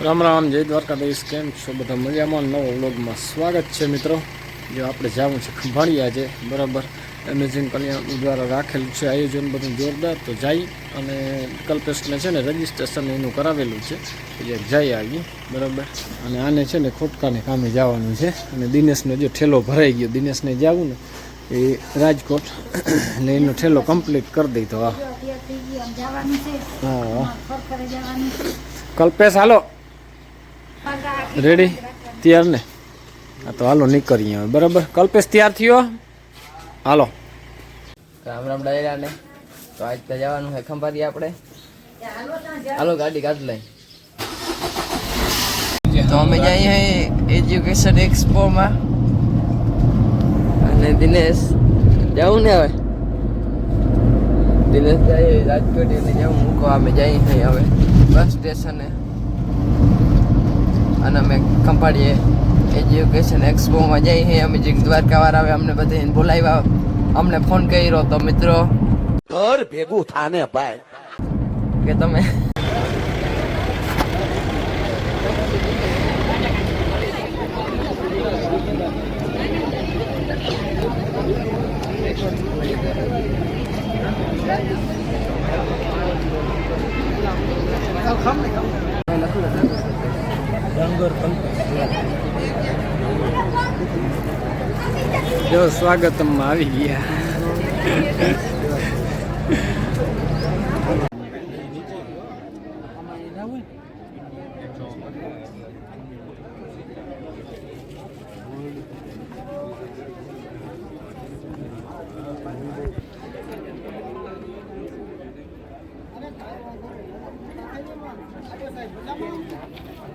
રામ રામ જય દ્વારકાધીશ. કેમ છો બધા મજામાં? નવો વ્લોગમાં સ્વાગત છે મિત્રો. જો આપણે જવું છે ખંભાળિયા છે બરાબર. એમેઝિંગ કલ્યાણ દ્વારા રાખેલું છે આયોજન બધું જોરદાર. તો જઈ અને કલ્પેશને છે ને રજિસ્ટ્રેશન એનું કરાવેલું છે. એટલે જઈ આવી બરાબર. અને આને છે ને ખોટકાને કામે જવાનું છે. અને દિનેશને જો ઠેલો ભરાઈ ગયો દિનેશને જવું ને એ રાજકોટ. ને એનો ઠેલો કમ્પ્લીટ કરી દઈ હા છે. હા. છે. કલ્પેશ હાલો. રેડી તૈયાર ને? હા, તો હાલો, નીકળીએ હવે. બરાબર? કલ્પેશ, તૈયાર થયો? હાલો. રામ રામ ડાયરા ને તો આજ તો જવાનું છે ખંભાતી આપણે. હાલો, ગાડી કાઢ લઈ. તો અમે જઈએ એજ્યુકેશન એક્સપોમાં અને દિનેશ જવું ને હવે? દિનેશ જઈએ રાજકોટ એટલે જવું મૂકો અમે જઈએ હવે. બસ સ્ટેશને અને અમે ખંભાળીએ એજ્યુકેશન એક્સપોમાં જઈએ છીએ અમે જે દ્વારકાવાળા આવે અમને બધાને બોલાવ્યા. અમને ફોન કર્યો તો મિત્રો ઘર ભેગું થાને ભાઈ. કે તમે જો સ્વાગતમાં આવી ગયા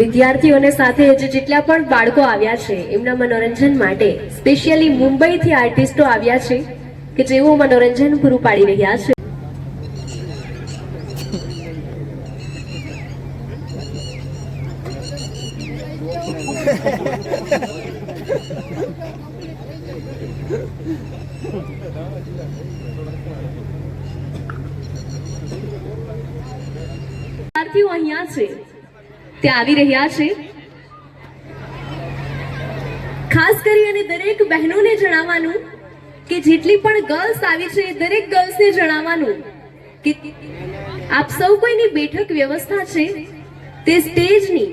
વિદ્યાર્થીઓને સાથે જ જેટલા પણ બાળકો આવ્યા છે, એમના મનોરંજન માટે સ્પેશિયલી મુંબઈથી આર્ટિસ્ટો આવ્યા છે કે જેઓ મનોરંજન પૂરું પાડી રહ્યા છે. વિદ્યાર્થીઓ અહીંયા છે. તે આવી રહ્યા છે. ખાસ કરી અને દરેક બહેનોને જણાવવાનું કે જેટલી પણ ગર્લ્સ આવી છે, દરેક ગર્લ્સને જણાવવાનું કે આપ સૌ કોઈની બેઠક વ્યવસ્થા છે, તે સ્ટેજની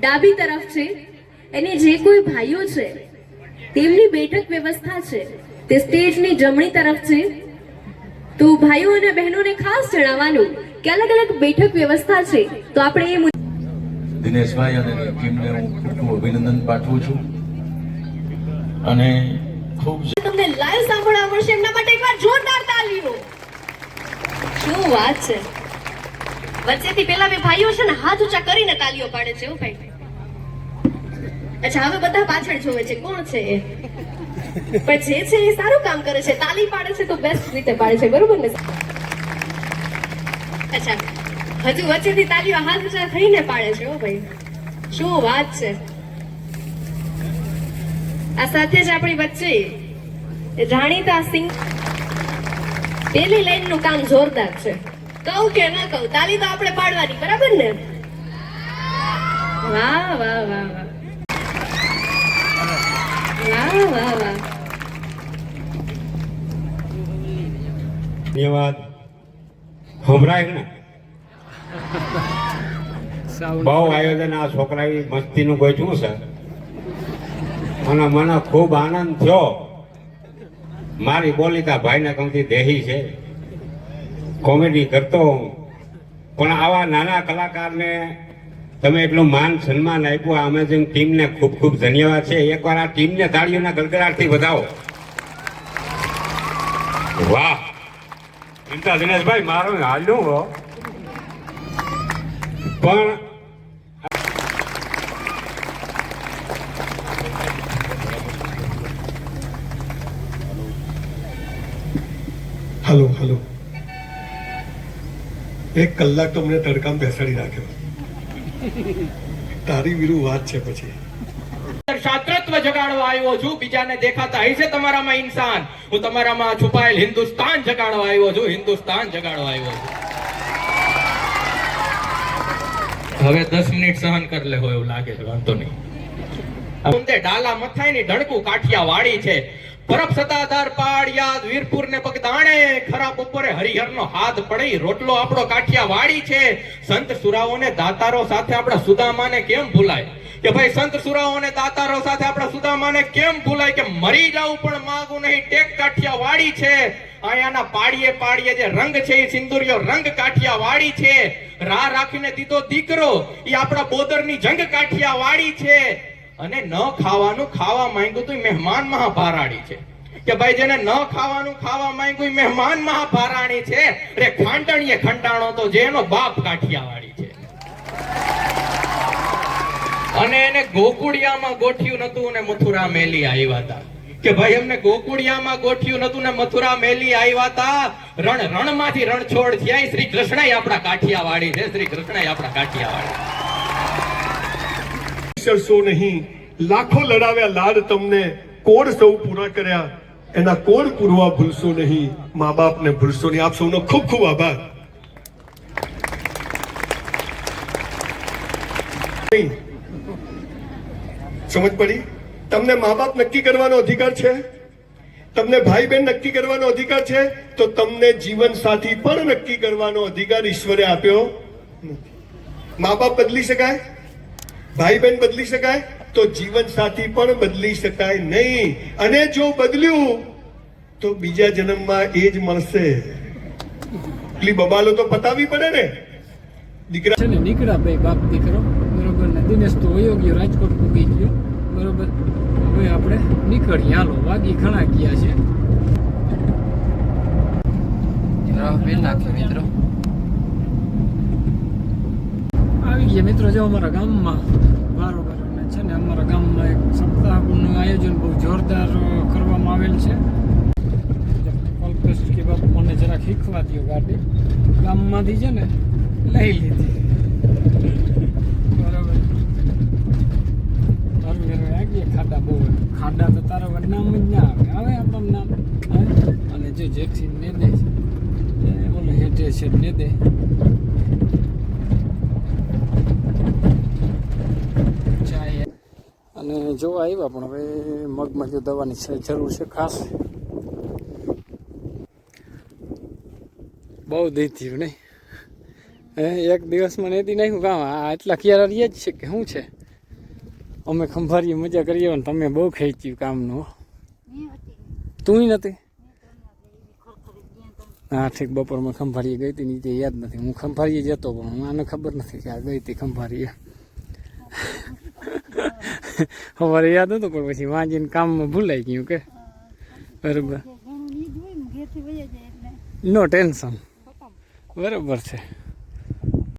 ડાબી તરફ છે. અને જે કોઈ ભાઈઓ છે, તેમની બેઠક વ્યવસ્થા છે, તે સ્ટેજની જમણી તરફ છે. તો ભાઈઓ અને બહેનોને ખાસ જણાવવાનું કે અલગ અલગ બેઠક વ્યવસ્થા છે તો આપણે એ દિનેશભાઈ અને ટીમને હું ખૂબ ખૂબ અભિનંદન પાઠવું છું. અને ખૂબ તમને લાઈવ સાંભળવા મળશે એમના માટે એકવાર જોરદાર તાલીઓ. શું વાત છે? વચ્ચેથી પેલા બે ભાઈઓ છે ને હાથ ઊંચા કરીને તાલીઓ પાડે છે એવું ભાઈ અચ્છા હવે બધા પાછળ જોવે છે કોણ છે એ? પણ જે છે એ સારું કામ કરે છે તાલી પાડે છે તો બેસ્ટ રીતે પાડે છે બરોબર ને? અચ્છા હજુ વચ્ચેથી તાલીઓ હાથ ઉચા થઈને પાડે છે હો ભાઈ. શું વાત છે? આ સાથે જ આપણી વચ્ચે જાણીતા સિંગ પેલી લાઈનનું કામ જોરદાર છે. કહું કે ના કહું, તાલી તો આપણે પાડવાની, બરાબર ને? વાહ વાહ વાહ વાહ. વાહ વાહ વાહ. ધન્યવાદ. સંભળાય ને બહુ આયોજન આ છોકરાએ મસ્તીનું ગોઠવું છે. અને મને ખૂબ આનંદ થયો. મારી બોલિકા ભાઈના કમથી દેહી છે. કોમેડી કરતો હું. પણ આવા નાના કલાકારને તમે એટલું માન સન્માન આપ્યું આ અમેઝિંગ ટીમને ખૂબ ખૂબ ધન્યવાદ છે. એકવાર આ ટીમને તાળીઓના ગડગડાટથી વધાવો. વાહ. ચિંતા દિનેશભાઈ, મારો હાલ્યું હો. પણ હલો હલો. એક કલાક તો મને તડકામ બેસાડી રાખ્યો તારી વિરુ વાત છે પછી. શાસ્ત્રત્વ જગાડવા આવ્યો છું. બીજાને દેખાતા હશે તમારામાં ઇન્સાન. હું તમારામાં છુપાયેલ હિન્દુસ્તાન જગાડવા આવ્યો છું. હિન્દુસ્તાન જગાડવા આવ્યો છું. હવે દસ મિનિટ સહન કરી લેવો એવું લાગે છે, વાંધો નહીં. ડાલા મથાઈની ઢણકું કાઠિયા વાળી છે. પરબ સતાધાર પાડિયાદ વીરપુર ને પગદાણે ખરા બપોરે હરિહર નો હાથ પડી. રોટલો આપણો કાઠિયા વાળી છે. સંત સુરાઓને દાતારો સાથે આપણા સુદામાને કેમ ભૂલાય? કે ભાઈ, સંત સુરાઓને દાતારો સાથે આપણા સુદામાને કેમ ભૂલાય? કે મરી જાવું પણ માગું નહીં. ટેક કાઠિયા વાળી છે. અહીંયાના પાડીએ પાડીએ જે રંગ છે એ સિંદુરિયો રંગ કાઠિયા વાળી છે. રાહ રાખીને દીધો દીકરો. એ આપણા બોદરની જંગ કાઠિયા વાળી છે. અને ન ખાવાનું ખાવા માંગ્યું તો મહેમાન મહાભારાણી છે. કે ભાઈ જેને ન ખાવાનું ખાવા માંગ્યું મહેમાન મહાભારાણી છે. રે ખાંડણીએ ખંડાણો તો જેનો બાપ કાઠિયાવાડી છે. અને એને ગોકુળિયામાં ગોઠ્યું નતું અને મથુરા મેલી આવ્યા હતા. કે ભાઈ એમને ગોકુળિયામાં ગોઠ્યું નતું ને મથુરા મેલી આવ્યા હતા. રણ રણમાંથી રણછોડ થયા શ્રી કૃષ્ણ આપણા કાઠિયાવાડી છે. શ્રી કૃષ્ણ આપણા કાઠિયાવાડી. ચડશો નહીં, લાખો લડાવ્યા લાડ તમને, કોડ સૌ પૂરા કર્યા, એના કોડ પૂરવા ભૂલશો નહીં મા બાપને ભૂલશો નહીં. આપ સૌનો ખૂબ ખૂબ આભાર. સમજ પડી? તમને મા બાપ નક્કી કરવાનો અધિકાર છે? તમને ભાઈ બહેન નક્કી કરવાનો અધિકાર છે? તો તમને જીવન સાથી પણ નક્કી કરવાનો અધિકાર ઈશ્વરે આપ્યો. મા બાપ બદલી શકાય? ભાઈ બહેન બદલી શકાય તો જીવન સાથી પણ બદલી શકાય નહીં. અને જો બદલ્યું તો બીજા જન્મમાં એ જ મળશે. એટલી બબાલો તો પતાવી પડે ને. દીકરા છે ને નીકળ્યા ભાઈ બાપ દીકરો. બરોબર ને દિનેશ તો વયો ગયો રાજકોટ પૂગી ગયો. બરોબર. હવે આપણે નીકળીએ. હાલો વાગી ઘણા ગયા છે. રાહ બેન નાખ્યો મિત્રો. આવી ગયા મિત્રો, જો અમારા ગામમાં બરોબર અને છે ને અમારા ગામમાં એક સપ્તાહનું આયોજન બહુ જોરદાર કરવામાં આવેલ છે. કલ્પેશ કે બાપુ મને જરાક શીખવા દો ગાડી. ગામમાંથી છે ને લઈ લીધી. બરાબર. ખાડા બહુ. ખાડા તો તારા નામ જ ના આવે. આવે આપણું નામ? આવે? અને જો જેક્સી ને દે ઓલો હેઠે છે ને દે. જોવા આવ્યા, પણ હવે મગમાં જો દવાની જરૂર છે ખાસ. બહુ દઈ થયું નહીં. એક દિવસમાં નહીં નાખ્યું કામ આ એટલા ક્યારે રહીએ જ છે કે શું છે? અમે ખંભારીએ મજા કરીએ ને તમે બહુ ખેંચ્યું કામનું તું નથી હા, ઠીક, બપોરમાં ખંભારીએ ગઈ હતી નીચે યાદ નથી. હું ખંભારીએ જતો પણ આને ખબર નથી કે આ ગઈ હતી ખંભારીએ. સવારે યાદ હતું પણ પછી વાંચીને કામમાં ભૂલાઈ ગયું કે. બરાબર. ને ટેન્શન બરાબર છે.